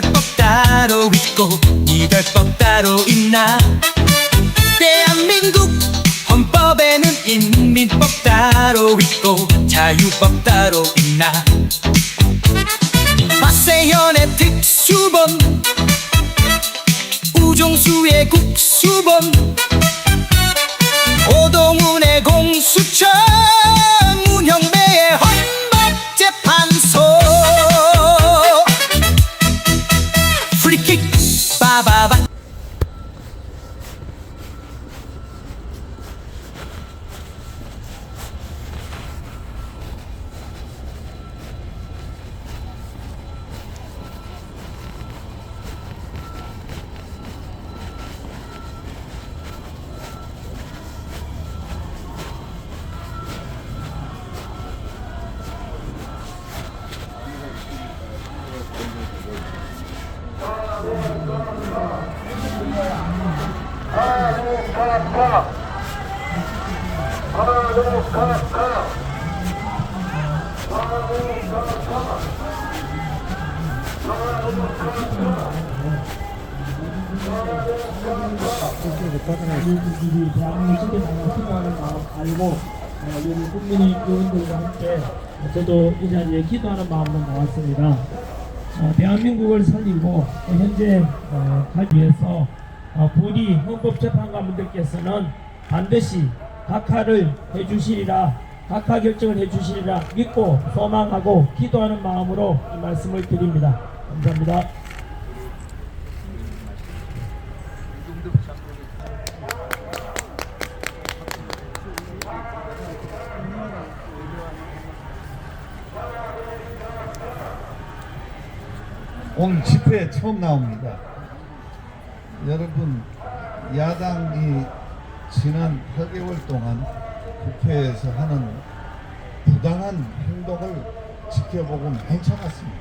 별법 따로 있고 이별법 따로 있나? 대한민국 헌법에는 인민법 따로 있고 자유법 따로 있나? 마세현의 특수범 우종수의 국수범 acababa 국민들이 대한민국 시대상을 생각하는 마음 알고 어, 우리 국민의 의원들과 함께 저도 이 자리에 기도하는 마음으로 나왔습니다. 어, 대한민국을 살리고 또 현재 어, 가기 위해서 어, 부디 헌법재판관분들께서는 반드시 각하를 해주시리라 각하 결정을 해주시리라 믿고 소망하고 기도하는 마음으로 이 말씀을 드립니다. 감사합니다. 오늘 집회에 처음 나옵니다. 여러분, 야당이 지난 8개월 동안 국회에서 하는 부당한 행동을 지켜보고 많이 참았습니다.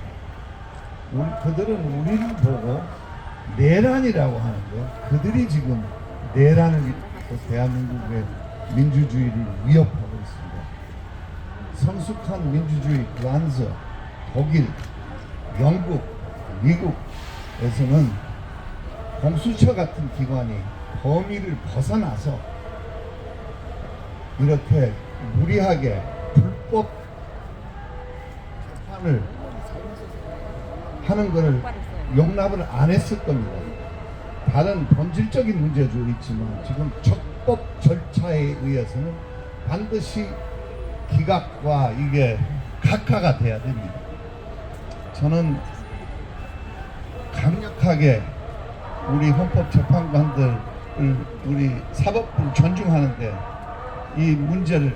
우리, 그들은 우리를 보고 내란이라고 하는데 그들이 지금 내란을 대한민국의 민주주의를 위협하고 있습니다. 성숙한 민주주의 프랑스, 독일, 영국, 미국에서는 공수처 같은 기관이 범위를 벗어나서 이렇게 무리하게 불법 재판을 하는 것을 용납을 안 했을 겁니다. 다른 본질적인 문제도 있지만 지금 적법 절차에 의해서는 반드시 기각과 이게 각하가 돼야 됩니다. 저는 강력하게 우리 헌법재판관들을 우리 사법부를 존중하는데 이 문제를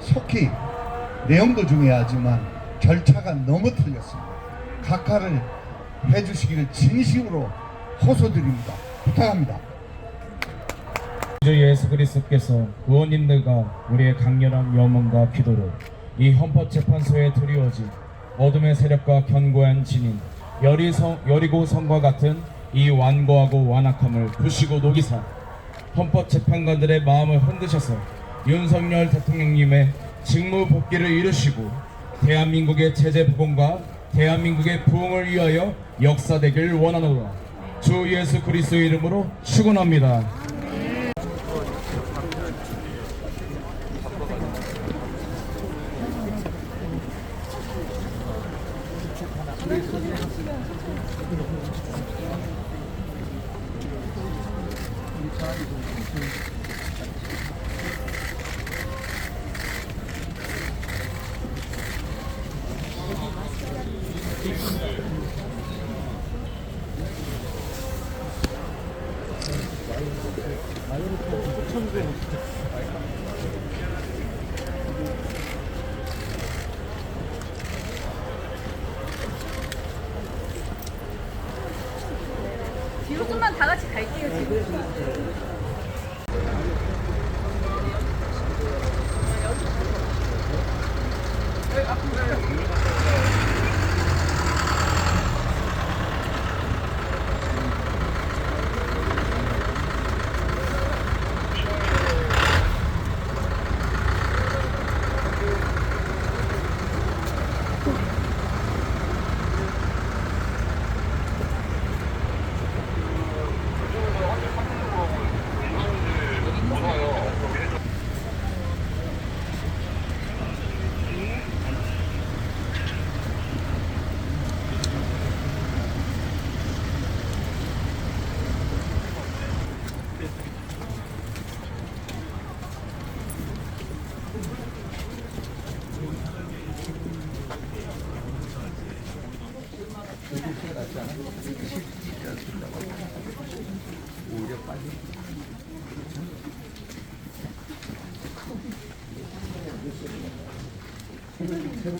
속히 내용도 중요하지만 절차가 너무 틀렸습니다. 각하를 해주시기를 진심으로 호소드립니다. 부탁합니다. 주 예수 그리스도께서 의원님들과 우리의 강렬한 염원과 기도로 이 헌법재판소에 드리워진 어둠의 세력과 견고한 진인 여리성, 여리고 성과 같은 이 완고하고 완악함을 부시고 녹이사 헌법재판관들의 마음을 흔드셔서 윤석열 대통령님의 직무 복귀를 이루시고 대한민국의 체제 복원과 대한민국의 부흥을 위하여 역사되길 원하노라 주 예수 그리스도 이름으로 축원합니다. 뒤로 좀만 다 같이 갈게요 지금. 또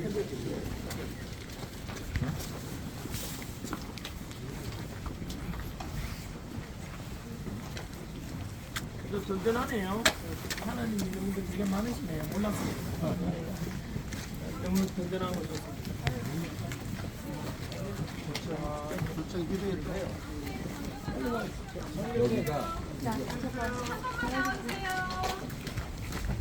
든든하네요. 하나님 이름도 되게 많으시네요. 몰랐어요. 너무 든든한 거 좋습니다. 감사합니다.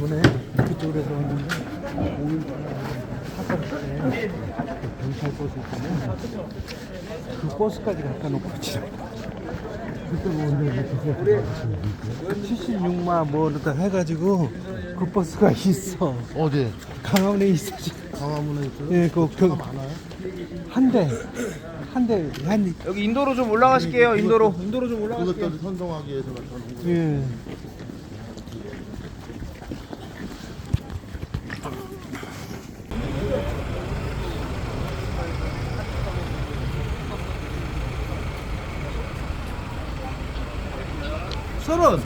그쪽에서 왔는데 오늘 사건때 경찰 버스 있잖아요. 그 버스까지 갖다 놓고 지금 그때 오는데 그 76마 뭐 이렇다 해가지고 그 버스가 있어. 어디? 강화문에 있어 지금. 강화문에 있어요? 예, 그, 그, 한 대, 한 대, 한, 여기 인도로 좀 올라가실게요. 인도로. 인도로 좀 올라가실게요. 그것들을 선동하기 위해서 갖다 놓은 거. 예. 서른.